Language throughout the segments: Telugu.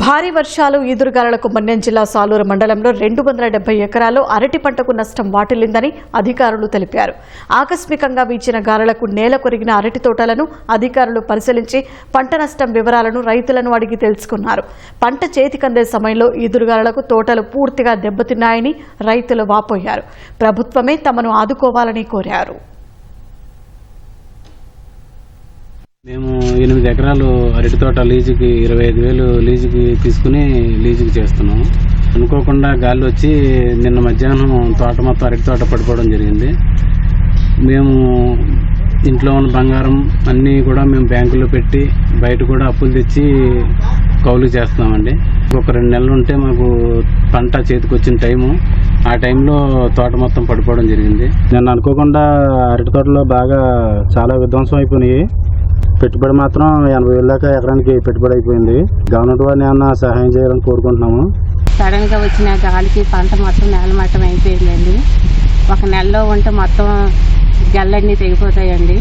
భారీ వర్షాలు ఈదురుగాలకు మన్యం జిల్లా సాలూరు మండలంలో రెండు వందల డెబ్బై ఎకరాల్లో అరటి పంటకు నష్టం వాటిల్లిందని అధికారులు తెలిపారు. ఆకస్మికంగా వీచిన గాలులకు నేల కొరిగిన అరటి తోటలను అధికారులు పరిశీలించి పంట నష్టం వివరాలను రైతులను అడిగి తెలుసుకున్నారు. పంట చేతికందే సమయంలో ఈదురుగాలకు తోటలు పూర్తిగా దెబ్బతిన్నాయని రైతులు వాపోయారు. ప్రభుత్వమే తమను ఆదుకోవాలని కోరారు. మేము ఎనిమిది ఎకరాలు అరటి తోట లీజుకి ఇరవై ఐదు వేలు లీజుకి తీసుకుని లీజుకి చేస్తున్నాం. అనుకోకుండా గాలి వచ్చి నిన్న మధ్యాహ్నం తోట మొత్తం అరటి తోట పడిపోవడం జరిగింది. మేము ఇంట్లో ఉన్న బంగారం అన్నీ కూడా మేము బ్యాంకులో పెట్టి బయట కూడా అప్పులు తెచ్చి కౌలు చేస్తున్నామండి. ఒక రెండు నెలలు ఉంటే మాకు పంట చేతికి వచ్చిన టైము. ఆ టైంలో తోట మొత్తం పడిపోవడం జరిగింది. నేను అనుకోకుండా అరటి తోటలో బాగా చాలా విధ్వంసం అయిపోయినాయి. పెట్టుబడి మాత్రం ఎనభై వేల దాకా ఎకరానికి పెట్టుబడి అయిపోయింది. గవర్నమెంట్ వారిని ఏమన్నా సహాయం చేయాలని కోరుకుంటున్నాము. సడన్గా వచ్చిన గాలికి పంట మొత్తం నేలమట్టం అయిపోయిందండి. ఒక నెలలో ఉంటే మొత్తం గల్లన్నీ తెగిపోతాయండి.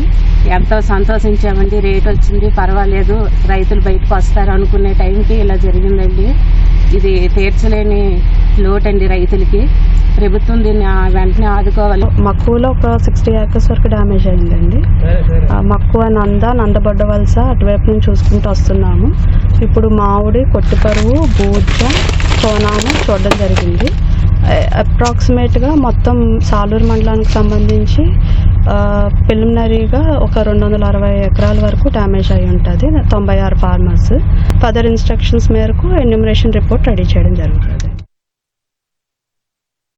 ఎంతో సంతోషించామండి. రేట్ వచ్చింది పర్వాలేదు. రైతులు బయటకు వస్తారు అనుకునే టైంకి ఇలా జరిగిందండి. ఇది తీర్చలేని లోటండి రైతులకి. ప్రభుత్వం దీన్ని ఆ వెంటనే ఆదుకోవాలి. మక్కువలో ఒక సిక్స్టీ ఏకర్స్ వరకు డ్యామేజ్ అయిందండి. మక్కువ నంద నందబొడ్డ వలస అటువైపు నుంచి చూసుకుంటూ వస్తున్నాము. ఇప్పుడు మామిడి కొట్టుపరువు బూజ కోనాము చూడడం జరిగింది. అప్రాక్సిమేట్గా మొత్తం సాలూరు మండలానికి సంబంధించి ప్రిలిమినరీగా ఒక రెండు వందల అరవై ఎకరాల వరకు డ్యామేజ్ అయి ఉంటుంది. తొంభై ఆరు ఫార్మర్స్ ఫర్దర్ ఇన్స్ట్రక్షన్స్ మేరకు ఎన్యూమరేషన్ రిపోర్ట్ రెడీ చేయడం జరుగుతుంది.